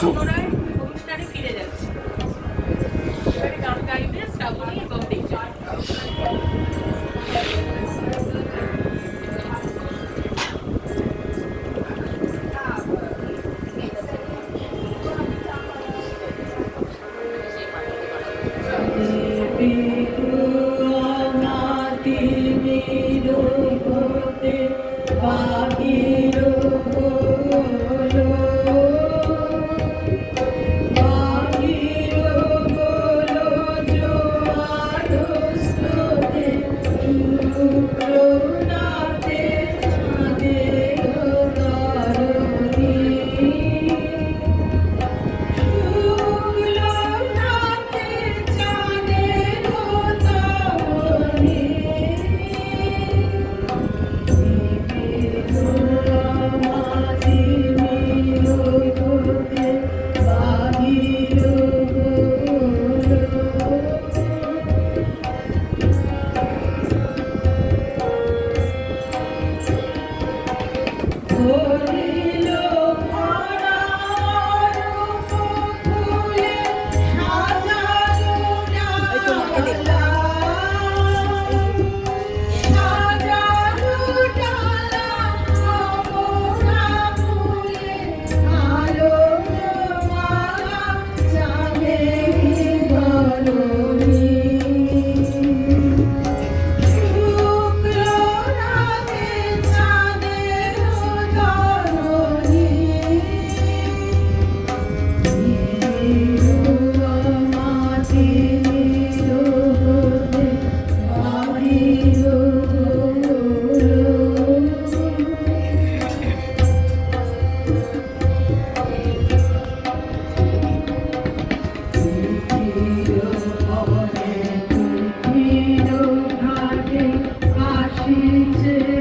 পুনরায় অনুষ্ঠানে ফিরে যাচ্ছে। গান গাইবে শ্রাবণী এবং দেবযানী into